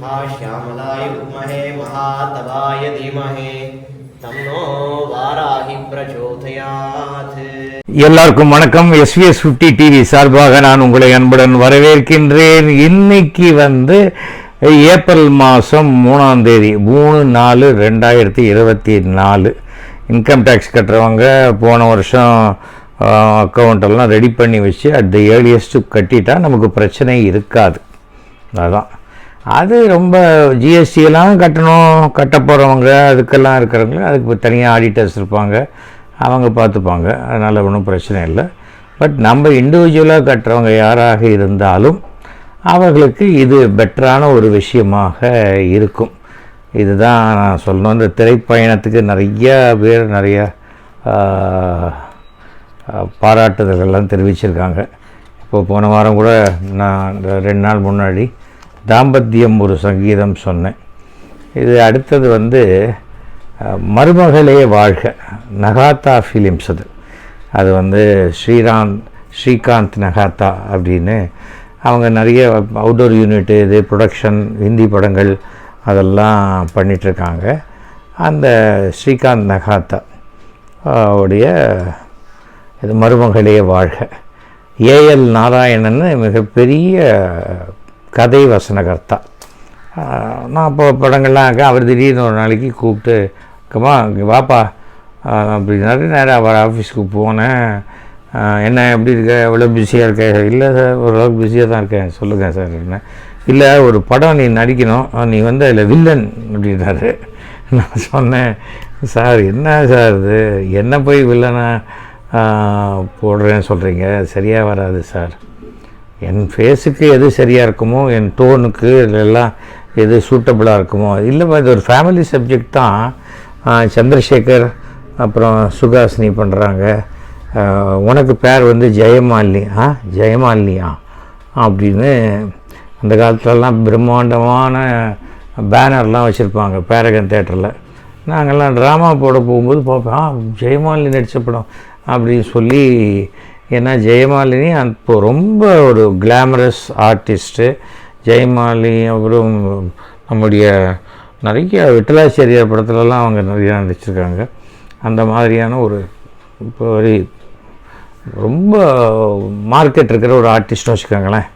हा श्यामलाय विद्महे महातवाय धीमहि तन्नो वाराहि प्रचोदयात् எல்லாருக்கும் வணக்கம் எஸ்விஎஸ் ஃபிஃப்டி டிவி சார்பாக நான் உங்களை அன்புடன் வரவேற்கின்றேன் இன்னைக்கு வந்து ஏப்ரல் மாதம் மூணாம் தேதி மூணு நாலு ரெண்டாயிரத்தி இருபத்தி நாலு இன்கம் டேக்ஸ் கட்டுறவங்க போன வருஷம் அக்கௌண்ட் எல்லாம் ரெடி பண்ணி வச்சு அட் த ஏர்லியஸ்ட்டு கட்டிட்டா நமக்கு பிரச்சனை இருக்காது அதான் அது ரொம்ப ஜிஎஸ்டி எல்லாம் கட்டணும் கட்ட போகிறவங்க அதுக்கெல்லாம் இருக்கிறவங்க அதுக்கு தனியாக ஆடிட்டர்ஸ் இருப்பாங்க அவங்க பார்த்துப்பாங்க. அதனால் ஒன்றும் பிரச்சனை இல்லை. பட் நம்ம இண்டிவிஜுவலாக கட்டுறவங்க யாராக இருந்தாலும் அவர்களுக்கு இது பெட்டரான ஒரு விஷயமாக இருக்கும். இதுதான் நான் சொல்லணும். இந்த திரைப்பயணத்துக்கு நிறையா பேர் நிறையா பாராட்டுதல்கள்லாம் தெரிவிச்சிருக்காங்க. இப்போ போன வாரம் கூட நான் ரெண்டு நாள் முன்னாடி தாம்பத்தியம் ஒரு சங்கீதம் சொன்னேன். இது அடுத்தது வந்து மருமகளே வாழ்க நகாத்தா ஃபிலிம்ஸ் அது. அது வந்து ஸ்ரீராந்த் ஸ்ரீகாந்த் நகாத்தா அப்படின்னு அவங்க நிறைய அவுட்டோர் யூனிட்டு இது ப்ரொடக்ஷன் ஹிந்தி படங்கள் அதெல்லாம் பண்ணிகிட்ருக்காங்க அந்த ஸ்ரீகாந்த் நகாத்தா உடைய இது மருமகளே வாழ்க. ஏஎல் நாராயணன் மிகப்பெரிய கதை வசனகர்த்தா நான் இப்போ படங்கள்லாம் இருக்கேன் அவர் திடீர்னு ஒரு நாளைக்கு கூப்பிட்டு கம்மா இங்கே வாப்பா. ஆஹ் அப்படின்னாரு நேராக அவர் ஆஃபீஸ்க்கு போனேன். என்ன எப்படி இருக்க? எவ்வளோ பிஸியாக இருக்க? இல்லை சார் ஓரளவுக்கு பிஸியாக தான் இருக்கேன். சொல்லுங்கள் சார் என்ன? இல்லை ஒரு படம் நீ நடிக்கணும். நீ வந்து அதில் வில்லன் அப்படின்னாரு. நான் சொன்னேன் சார் என்ன சார் இது? என்ன போய் வில்லனாக போடுறேன்னு சொல்கிறீங்க சரியாக வராது சார். என் ஃபேஸுக்கு எது சரியாக இருக்குமோ என் டோனுக்கு எல்லாம் எது சூட்டபுளாக இருக்குமோ இல்லைப்பா இது ஒரு ஃபேமிலி சப்ஜெக்ட் தான். சந்திரசேகர் அப்புறம் சுகாசினி பண்ணுறாங்க உனக்கு பேர் வந்து ஜெயமாலினி. ஆ ஜெயமாலினியா? அப்படின்னு அந்த காலத்துலலாம் பிரம்மாண்டமான பேனர்லாம் வச்சுருப்பாங்க பேரகன் தேட்டரில் நாங்கள்லாம் ட்ராமா போட போகும்போது பார்ப்போம் ஆ ஜெயமாலினி நடித்த படம் அப்படின்னு சொல்லி ஏன்னா ஜெயமாலினி அப்போ ரொம்ப ஒரு கிளாமரஸ் ஆர்டிஸ்ட்டு ஜெயமாலினி அப்புறம் நம்முடைய நிறைய விட்டலாச்சேரியார் படத்துலலாம் அவங்க நிறையா நடிச்சிருக்காங்க. அந்த மாதிரியான ஒரு இப்போ ஒரு ரொம்ப மார்க்கெட் இருக்கிற ஒரு ஆர்டிஸ்ட்னு வச்சுக்கோங்களேன்.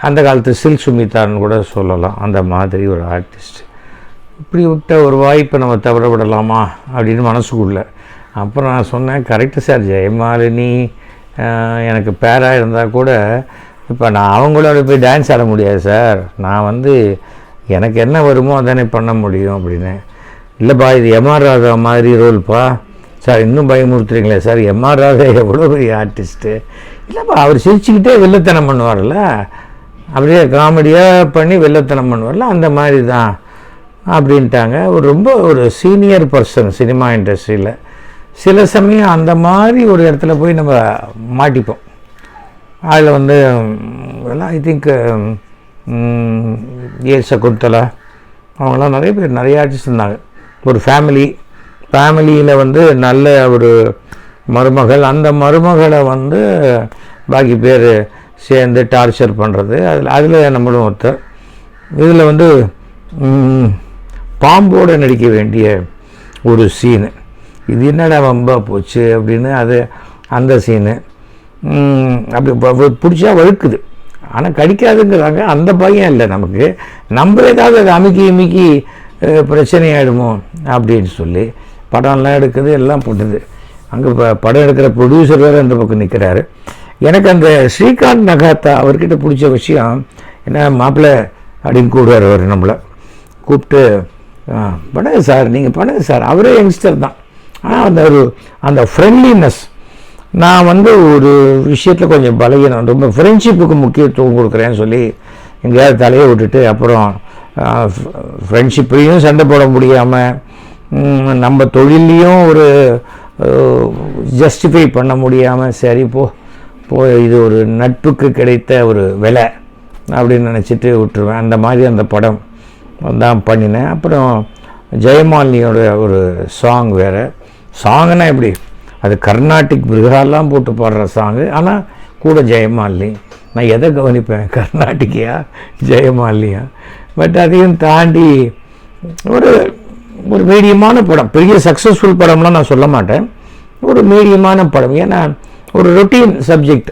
அந்த காலத்து சில் சுமிதான்னு கூட சொல்லலாம். அந்த மாதிரி ஒரு ஆர்டிஸ்ட் இப்படி விட்ட ஒரு வாய்ப்பை நம்ம தவிர விடலாமா அப்படின்னு மனசுக்குள்ள. அப்புறம் நான் சொன்னேன் கரெக்டு சார் ஜெயமாலினி எனக்கு பேராக இருந்தால் கூட இப்போ நான் அவங்களோட போய் டான்ஸ் ஆட முடியாது சார் நான் வந்து எனக்கு என்ன வருமோ அதானே பண்ண முடியும் அப்படின்னு. இல்லைப்பா இது எம்ஆர் ராதா மாதிரி ரோல்ப்பா சார் இன்னும் பயமுறுத்துறீங்களே சார் எம்ஆர் ராதா எவ்வளோ பெரிய ஆர்டிஸ்ட்டு இல்லைப்பா அவர் சிரிச்சுக்கிட்டே வெள்ளத்தனம் பண்ணுவார்ல. அப்படியே காமெடியாக பண்ணி வெள்ளத்தனம் பண்ணுவார்ல அந்த மாதிரி தான். அப்படின்ட்டாங்க. ஒரு ரொம்ப ஒரு சீனியர் பர்சன் சினிமா இண்டஸ்ட்ரியில் சில சமயம் அந்த மாதிரி ஒரு இடத்துல போய் நம்ம மாட்டிப்போம். அதில் வந்து ஐ திங்க் um, ஏ சகுந்தலா அவங்களாம் நிறைய பேர் நிறைய ஆர்டிஸ்ட் இருந்தாங்க. ஒரு ஃபேமிலி ஃபேமிலியில் வந்து நல்ல ஒரு மருமகள் அந்த மருமகளை வந்து பாக்கி பேர் சேர்ந்து டார்ச்சர் பண்ணுறது அதில் அதில் நம்மளும் ஒருத்தர். இதில் வந்து பாம்போடு நடிக்க வேண்டிய ஒரு சீனு இது என்னடா வம்பா போச்சு அப்படின்னு அது அந்த சீனு அப்படி பிடிச்சா வழுக்குது. ஆனால் கடிக்காதுங்கிறாங்க. அந்த பையன் இல்லை நமக்கு. நம்ம ஏதாவது அது அமுக்கி அமுக்கி பிரச்சனையாயிடுமோ பிரச்சனை ஆகிடுமோ அப்படின்னு சொல்லி படம்லாம் எடுக்குது எல்லாம் பண்ணுது. அங்கே இப்போ படம் எடுக்கிற ப்ரொடியூசர் வேறு அந்த பக்கம் நிற்கிறாரு எனக்கு அந்த ஸ்ரீகாந்த் நகாத்தா அவர்கிட்ட பிடிச்ச விஷயம் என்ன மாப்பிள்ளை அப்படின்னு கூடுவார் அவர் நம்மளை. கூப்பிட்டு பண்ணுங்க சார் நீங்கள் பண்ணுங்க சார். அவரே யங்ஸ்டர் தான். ஆனால் அந்த ஒரு அந்த ஃப்ரெண்ட்லினஸ் நான் வந்து ஒரு விஷயத்தில் கொஞ்சம் பலகீனம். ரொம்ப ஃப்ரெண்ட்ஷிப்புக்கு முக்கியத்துவம் கொடுக்குறேன்னு சொல்லி எங்கேயாவது தலையை விட்டுட்டு அப்புறம் ஃப்ரெண்ட்ஷிப்லேயும் சண்டை போட முடியாமல் நம்ம தொழிலையும் ஒரு ஜஸ்டிஃபை பண்ண முடியாமல் சரி போ போ இது ஒரு நட்புக்கு கிடைத்த ஒரு விலை அப்படின்னு நினச்சிட்டு விட்டுருவேன். அந்த மாதிரி அந்த படம் தான் பண்ணினேன். அப்புறம் ஜெயமாலினியோட ஒரு சாங் வேறு. சாங்குனா எப்படி? அது கர்நாடிக் பிருகாலாம் போட்டு பாடுற சாங்கு. ஆனால் கூட ஜெயமாலினி நான் எதை கவனிப்பேன்? கர்நாடிகையா ஜெயமாலினியா பட் அதையும் தாண்டி ஒரு ஒரு மீடியமான படம். பெரிய சக்ஸஸ்ஃபுல் படம்லாம் நான் சொல்ல மாட்டேன். ஒரு மீடியமான படம். ஏன்னா ஒரு ரொட்டீன் சப்ஜெக்ட்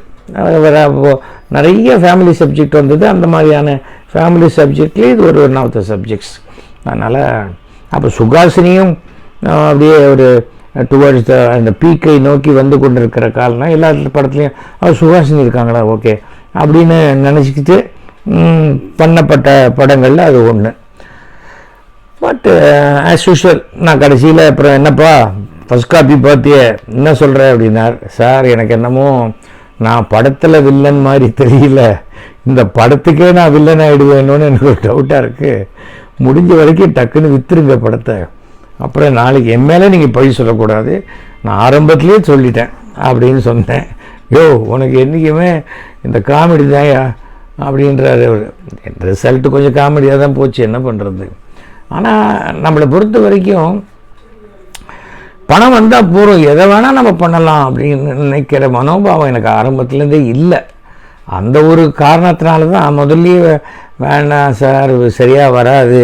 நிறைய ஃபேமிலி சப்ஜெக்ட் வந்தது. அந்த மாதிரியான ஃபேமிலி சப்ஜெக்ட்லேயே இது ஒரு ஒன் ஆஃப் த சப்ஜெக்ட்ஸ் அதனால் அப்போ சுகாசினியும் அப்படியே ஒரு டுவர்ட்ஸ் த அந்த பீக்கை நோக்கி வந்து கொண்டு இருக்கிற காலம்னா எல்லா படத்துலையும் அவர் சுஹாசினி இருக்காங்களா? ஓகே. அப்படின்னு நினச்சிக்கிட்டு பண்ணப்பட்ட படங்களில் அது ஒன்று பட் ஆஸ் யூஷுவல் நான் கடைசியில் அப்புறம் என்னப்பா ஃபஸ்ட் காப்பி பார்த்தியே என்ன சொல்கிற அப்படின்னார். சார் எனக்கு என்னமோ நான் படத்தில் வில்லன் மாதிரி தெரியல. இந்த படத்துக்கே நான் வில்லன் ஆகிடுவேன்னு எனக்கு ஒரு டவுட்டாக இருக்குது முடிஞ்ச வரைக்கும் டக்குன்னு விற்றுருங்க படத்தை. அப்புறம் நாளைக்கு என் மேலே நீங்கள் பழி சொல்லக்கூடாது. நான் ஆரம்பத்துலேயே சொல்லிட்டேன் அப்படின்னு சொன்னேன். யோ உனக்கு என்றைக்குமே இந்த காமெடி தாயா அப்படின்றாரு அவர். ரிசல்ட்டு கொஞ்சம் காமெடியாக தான் போச்சு என்ன பண்ணுறது ஆனால் நம்மளை பொறுத்த வரைக்கும் பணம் வந்தால் போகிறோம் எதை வேணால் நம்ம பண்ணலாம் அப்படின்னு நினைக்கிற மனோபாவம் எனக்கு ஆரம்பத்துலேருந்தே இல்லை. அந்த ஒரு காரணத்தினால தான் முதல்லையே வேணாம் சார் சரியாக வராது.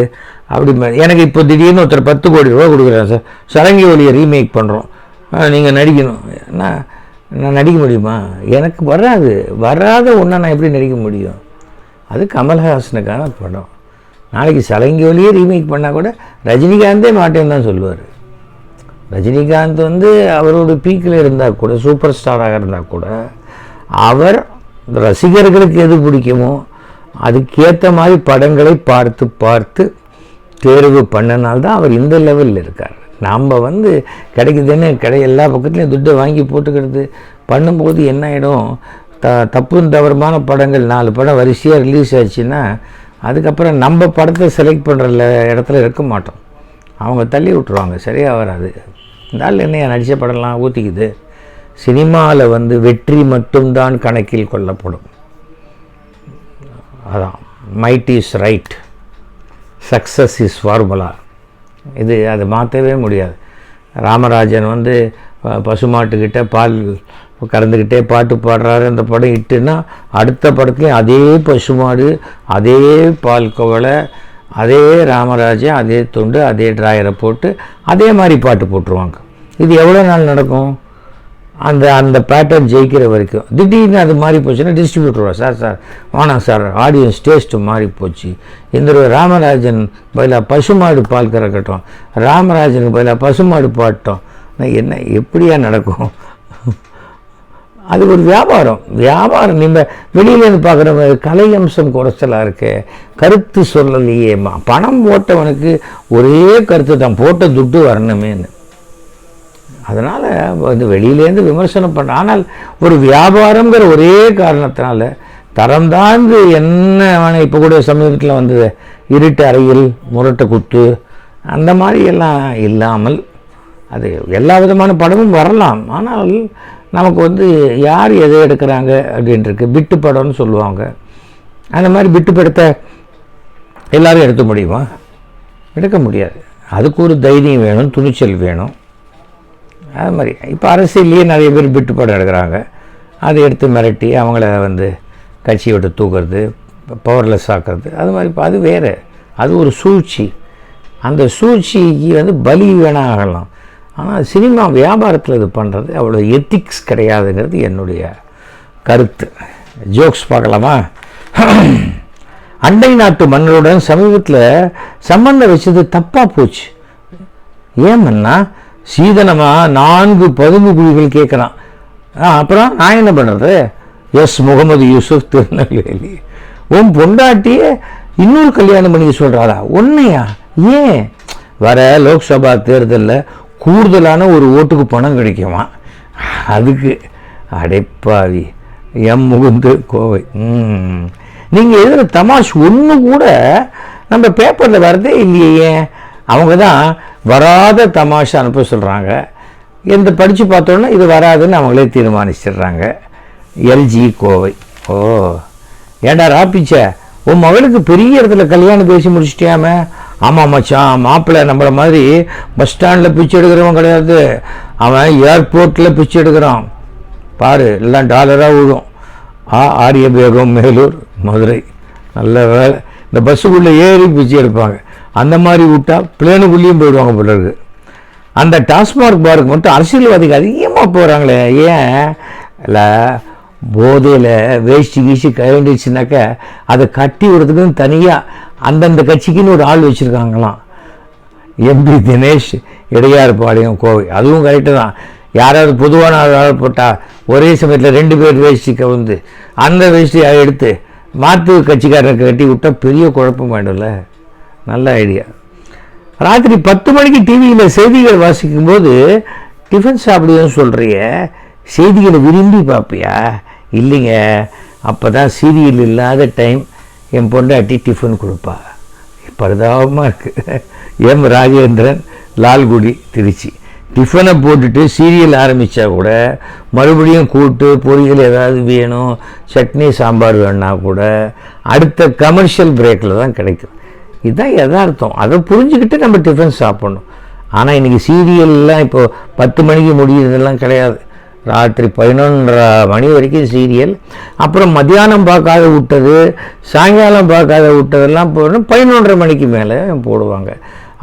அப்படி எனக்கு இப்போ திடீர்னு ஒருத்தர் பத்து கோடி ரூபா கொடுக்குறேன் சார். சரங்கி ஒலியை ரீமேக் பண்ணுறோம் நீங்கள் நடிக்கணும். நான் நான் நடிக்க முடியுமா? எனக்கு வராது. வராத ஒன்றை நான் எப்படி நடிக்க முடியும்? அது கமல்ஹாசனுக்கான படம். நாளைக்கு சலங்கி ஒலியே ரீமேக் பண்ணால் கூட ரஜினிகாந்தே மாட்டேன்னு தான் சொல்லுவார். ரஜினிகாந்த் வந்து அவரோட பீக்கில் இருந்தால் கூட சூப்பர் ஸ்டாராக இருந்தால் கூட அவர் ரசிகர்களுக்கு எது பிடிக்குமோ அதுக்கேற்ற மாதிரி படங்களை பார்த்து பார்த்து தேர்வு பண்ணனால்தான் அவர் இந்த லெவலில் இருக்கார். நாம் வந்து கிடைக்குதுன்னு கடை எல்லா பக்கத்துலேயும் துட்டை வாங்கி போட்டுக்கிறது. பண்ணும்போது என்ன ஆகிடும் த தப்பும் தவறுமான படங்கள் நாலு படம் வரிசையாக ரிலீஸ் ஆச்சுன்னா அதுக்கப்புறம் நம்ம படத்தை செலக்ட் பண்ணுற இடத்துல இருக்க மாட்டோம். அவங்க தள்ளி விட்ருவாங்க சரியாக வராது. இருந்தாலும் ஆள் என்னையா நடித்த படம்லாம் ஊற்றிக்குது சினிமாவில் வந்து வெற்றி மட்டும்தான் கணக்கில் கொள்ளப்படும். அதான் might is right success is formula இது அது மாற்றவே முடியாது. ராமராஜன் வந்து பசுமாட்டுக்கிட்ட பால் கறந்துக்கிட்டே பாட்டு பாடுறாரு. அந்த படம் இட்டுன்னா அடுத்த படத்துலையும் அதே பசுமாடு அதே பால் கவலை அதே ராமராஜன் அதே துண்டு அதே டிராயரை போட்டு அதே மாதிரி பாட்டு போட்டுருவாங்க. இது எவ்வளோ நாள் நடக்கும்? அந்த அந்த பேட்டர்ன் ஜெயிக்கிற வரைக்கும். திடீர்னு அது மாறி போச்சுன்னா டிஸ்ட்ரிபியூட்டர் சார் சார் வேணாம் சார் ஆடியன்ஸ் டேஸ்ட்டு மாறி போச்சு. இந்த ராமராஜன் பதிலாக பசுமாடு பால் கறக்கட்டும். ராமராஜனுக்கு பதிலாக பசுமாடு பாட்டோம். என்ன எப்படியா நடக்கும்? அது ஒரு வியாபாரம். வியாபாரம் நீங்கள் வெளியிலேருந்து பார்க்குற கலை அம்சம் குறைச்சலாக இருக்கு. கருத்து சொல்லலையே. பணம் போட்டவனுக்கு ஒரே கருத்து தான் போட்ட துட்டு வரணுமேன்னு. அதனால் வந்து வெளியிலேருந்து விமர்சனம் பண்ண ஆனால் ஒரு வியாபாரங்கிற ஒரே காரணத்தினால தரம் தாழ்ந்து என்ன இப்போ கூட சமீபத்தில் வந்தது இருட்டு அறையில் முரட்டை குத்து அந்த மாதிரி எல்லாம் இல்லாமல் அது எல்லா விதமான படமும் வரலாம். ஆனால் நமக்கு வந்து யார் எதை எடுக்கிறாங்க அப்படின்ட்டுருக்கு பிட்டு படம்னு சொல்லுவாங்க. அந்த மாதிரி பிட்டு படத்தை எல்லாரும் எடுக்க முடியுமா? எடுக்க முடியாது. அதுக்கு ஒரு தைரியம் வேணும் துணிச்சல் வேணும். அது மாதிரி. இப்போ அரசியல்லையே நிறைய பேர் பிட்டு படம் எடுக்கிறாங்க அதை எடுத்து மிரட்டி அவங்கள வந்து கட்சியை விட்டு தூக்குறது பவர்லெஸ் ஆக்கிறது. அது மாதிரி இப்போ அது வேறு. அது ஒரு சூழ்ச்சி. அந்த சூழ்ச்சிக்கு வந்து பலி வேணா ஆகலாம். ஆனால் சினிமா வியாபாரத்தில் இது பண்ணுறது அவ்வளோ எத்திக்ஸ் கிடையாதுங்கிறது என்னுடைய கருத்து. ஜோக்ஸ் பார்க்கலாமா? அண்டை நாட்டு மன்னருடன் சமீபத்தில் சம்பந்தம் வச்சது தப்பாக போச்சு. ஏமன்னா சீதனமாக நான்கு பதுங்கு குழிகள் கேட்குறான். அப்புறம் நான் என்ன பண்ணுறது எஸ் முகமது யூசுப் திருநெல்வேலி. உன் பொண்டாட்டியே இன்னொரு கல்யாணம் பண்ணி சொல்கிறாரா உன்னையா? ஏன்? வர லோக்சபா தேர்தலில் கூடுதலான ஒரு ஓட்டுக்கு பணம் கிடைக்குமா? அதுக்கு. அடைப்பாவி. எம் முகுந்து கோவை. நீங்கள் எழுதுகிற தமாஷ் ஒன்று கூட நம்ம பேப்பரில் வரதே இல்லையே. அவங்க தான் வராத தமாஷை அனுப்ப சொல்கிறாங்க எந்த படித்து பார்த்தோன்னா இது வராதுன்னு அவங்களே தீர்மானிச்சிடுறாங்க. எல்ஜி கோவை. ஓ ஏண்டா ராப்பிச்ச உன் மகளுக்கு பெரிய இடத்துல கல்யாணம் பேசி முடிச்சிட்டியாம? ஆமாம் மச்சான் மாப்பிள்ளை நம்மளை மாதிரி பஸ் ஸ்டாண்டில் பிச்சை எடுக்கிறவன் கிடையாது. அவன் ஏர்போர்ட்டில் பிச்சை எடுக்கிறான். பாரு எல்லாம் டாலராக விழும். ஆ ஆரியபேகம் மேலூர் மதுரை. நல்ல வேலை. இந்த பஸ்ஸுக்குள்ளே ஏறி பிச்சை எடுப்பாங்க. அந்த மாதிரி விட்டால் பிளேனுக்குள்ளேயும் போயிடுவாங்க போல அந்த டாஸ்மார்க் பாருக்கு மட்டும் அரசியல்வாதிகள் அதிகமாக போகிறாங்களே ஏன்? இல்லை போதையில் வேஷ்டி கீசி கழண்டுச்சுனாக்கா அதை கட்டி விடுறதுக்குன்னு தனியாக அந்தந்த கட்சிக்குன்னு ஒரு ஆள் வச்சுருக்காங்களாம். எம்பி தினேஷ் இடையார்பாளையம் கோவை. அதுவும் கரெக்டு தான். யாராவது பொதுவான ஆள் போட்டால் ஒரே சமயத்தில் ரெண்டு பேர் வேஷ்டி கவுந்து அந்த வேஷ்டியை எடுத்து மாற்று கட்சிக்காரருக்கு கட்டி விட்டால் பெரிய குழப்பம் வேண்டும்ல. நல்ல ஐடியா ராத்திரி பத்து மணிக்கு டிவியில் செய்திகள் வாசிக்கும்போது டிஃபன் சாப்பிடுவேன்னு சொல்கிறிய செய்திகளை விரும்பி பார்ப்பியா? இல்லைங்க அப்போ தான் சீரியல் இல்லாத டைம் என் பொண்டாட்டி டிஃபன் கொடுப்பா. பரிதாபமாக இருக்குது எம். ராஜேந்திரன் லால்குடி திருச்சி. டிஃபனை போட்டுட்டு சீரியல் ஆரம்பித்தா கூட மறுபடியும் கூட்டு பொரியல் ஏதாவது வேணும் சட்னி சாம்பார் வேணுன்னா கூட அடுத்த கமர்ஷியல் பிரேக்கில் தான் கிடைக்கும். இதுதான் எதார்த்தம் அதை புரிஞ்சுக்கிட்டு நம்ம டிஃபன் சாப்பிடணும். ஆனால் இன்றைக்கி சீரியல்லாம் இப்போது பத்து மணிக்கு முடியுறதெல்லாம் கிடையாது. ராத்திரி பதினொன்றரை மணி வரைக்கும் சீரியல் அப்புறம் மத்தியானம் பார்க்காத விட்டது சாயங்காலம் பார்க்காத விட்டதெல்லாம் போடணும். பதினொன்றரை மணிக்கு மேலே போடுவாங்க.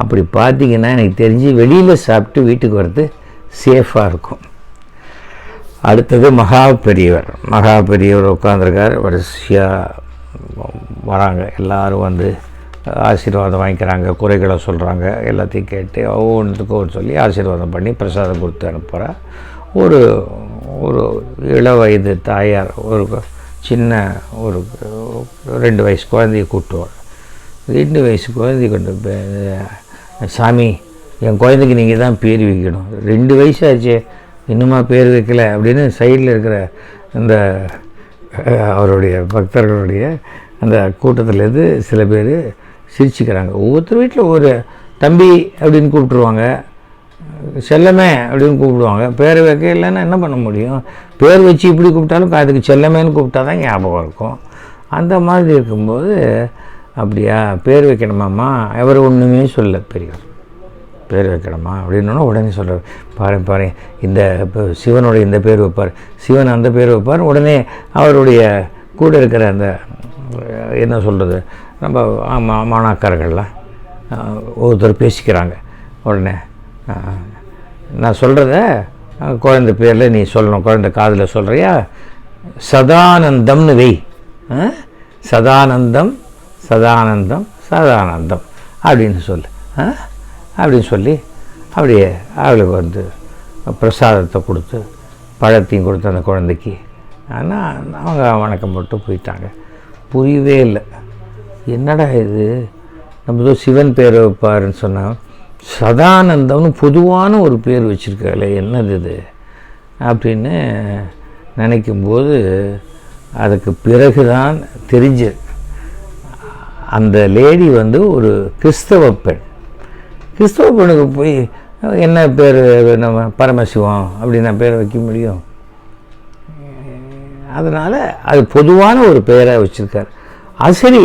அப்படி பார்த்தீங்கன்னா எனக்கு தெரிஞ்சு வெளியில் சாப்பிட்டு வீட்டுக்கு வர்றது சேஃபாக இருக்கும். அடுத்தது மகா பெரியவர். மகா பெரியவர் உட்காந்துருக்கார் வரிசையாக வராங்க. எல்லோரும் வந்து ஆசீர்வாதம் வாங்கிக்கிறாங்க குறைகளை சொல்கிறாங்க எல்லாத்தையும் கேட்டு ஒவ்வொன்றுத்துக்கும் ஒரு சொல்லி ஆசீர்வாதம் பண்ணி பிரசாதம் கொடுத்து அனுப்புகிறா ஒரு ஒரு இள வயது தாயார் ஒரு சின்ன ஒரு ரெண்டு வயசு குழந்தைய கூட்டுவாள் ரெண்டு வயசு குழந்தை கொண்டு சாமி என் குழந்தைக்கு நீங்கள் தான் பேர் வைக்கணும். ரெண்டு வயசு ஆச்சு இன்னுமா பேர் வைக்கல அப்படின்னு சைடில் இருக்கிற இந்த அவருடைய பக்தர்களுடைய அந்த கூட்டத்துலேருந்து சில பேர் சிரிச்சுக்கிறாங்க. ஒவ்வொருத்தர் வீட்டில் ஒரு தம்பி அப்படின்னு கூப்பிட்ருவாங்க செல்லமே அப்படின்னு கூப்பிடுவாங்க. பேர் வைக்க இல்லைன்னா என்ன பண்ண முடியும்? பேர் வச்சு இப்படி கூப்பிட்டாலும் அதுக்கு செல்லமேன்னு கூப்பிட்டா தான் ஞாபகம் இருக்கும். அந்த மாதிரி இருக்கும்போது அப்படியா பேர் வைக்கணுமாம்மா? அவர் ஒன்றுமே சொல்ல பெரியவர். பேர் வைக்கணுமா? அப்படின்னா உடனே சொல்கிறார் பாரு பாரு இந்த இப்போ சிவனுடைய இந்த பேர் வைப்பார். சிவன் அந்த பேர் வைப்பார். உடனே அவருடைய கூட இருக்கிற அந்த என்ன சொல்கிறது நம்ம மா மாணாக்கர்கள்லாம் ஒவ்வொருத்தர் ஒருத்தர் பேசிக்கிறாங்க. உடனே நான் சொல்கிறத குழந்த பேரில் நீ சொல்லணும் குழந்த காதில் சொல்கிறியா சதானந்தம்னு வெய் சதானந்தம் சதானந்தம் சதானந்தம். அப்படின்னு சொல்லு. ஆ அப்படின்னு சொல்லி அப்படியே அவளுக்கு வந்து பிரசாதத்தை கொடுத்து பழத்தையும் கொடுத்து அந்த குழந்தைக்கு ஆனால் அவங்க வணக்கம் போட்டு போயிட்டாங்க. புரியவே இல்லை. என்னடா இது? நம்ம ஏதோ சிவன் பேர் வைப்பாருன்னு சொன்னால் சதானந்தம்னு பொதுவான ஒரு பேர் வச்சுருக்காங்களே என்னது இது? அப்படின்னு நினைக்கும்போது அதுக்கு பிறகு தான் தெரிஞ்சு அந்த லேடி வந்து ஒரு கிறிஸ்தவ பெண். கிறிஸ்தவ பெண்ணுக்கு போய் என்ன பேர் நம்ம பரமசிவம் அப்படின்னு நான் பேரை வைக்க முடியும்? அதனால் அது பொதுவான ஒரு பெயராக வச்சுருக்கார். அது சரி.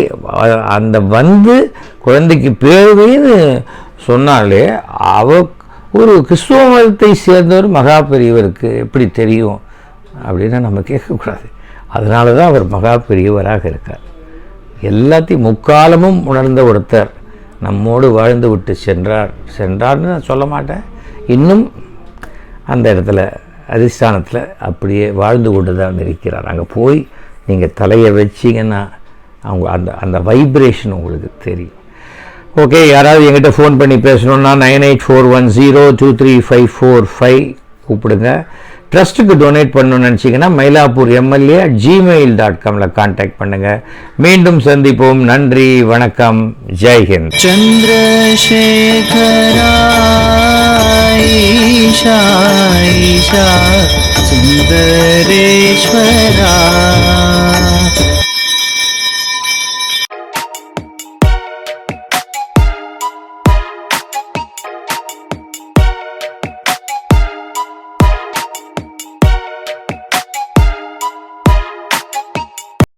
அந்த வந்து குழந்தைக்கு பேருன்னு சொன்னாலே அவ ஒரு கிறிஸ்துவ மதத்தை சேர்ந்தவர் மகா பெரியவருக்கு எப்படி தெரியும் அப்படின்னு நம்ம கேட்கக்கூடாது. அதனால தான் அவர் மகா பெரியவராக இருக்கார். எல்லாத்தையும் முக்காலமும் உணர்ந்த ஒருத்தர் நம்மோடு வாழ்ந்து விட்டு சென்றார். சென்றார்னு நான் சொல்ல மாட்டேன். இன்னும் அந்த இடத்துல அதிஷ்டானத்தில் அப்படியே வாழ்ந்து கொண்டு தான் இருக்கிறார். அங்கே போய் நீங்கள் தலையை வச்சிங்கன்னா அவங்க அந்த அந்த வைப்ரேஷன் உங்களுக்கு தெரியும். ஓகே யாராவது என்கிட்ட ஃபோன் பண்ணி பேசணுன்னா nine eight four one zero two three five four five கூப்பிடுங்க. ட்ரஸ்ட்டுக்கு டொனேட் பண்ணணும்னு நினச்சிங்கன்னா மயிலாப்பூர் எம்எல்ஏ ஜிமெயில் டாட் காமில் காண்டாக்ட் பண்ணுங்கள் மீண்டும் சந்திப்போம். நன்றி வணக்கம். ஜெய்ஹிந்த் சந்திரசேகராயிஷா சுந்தரேஸ்வரா.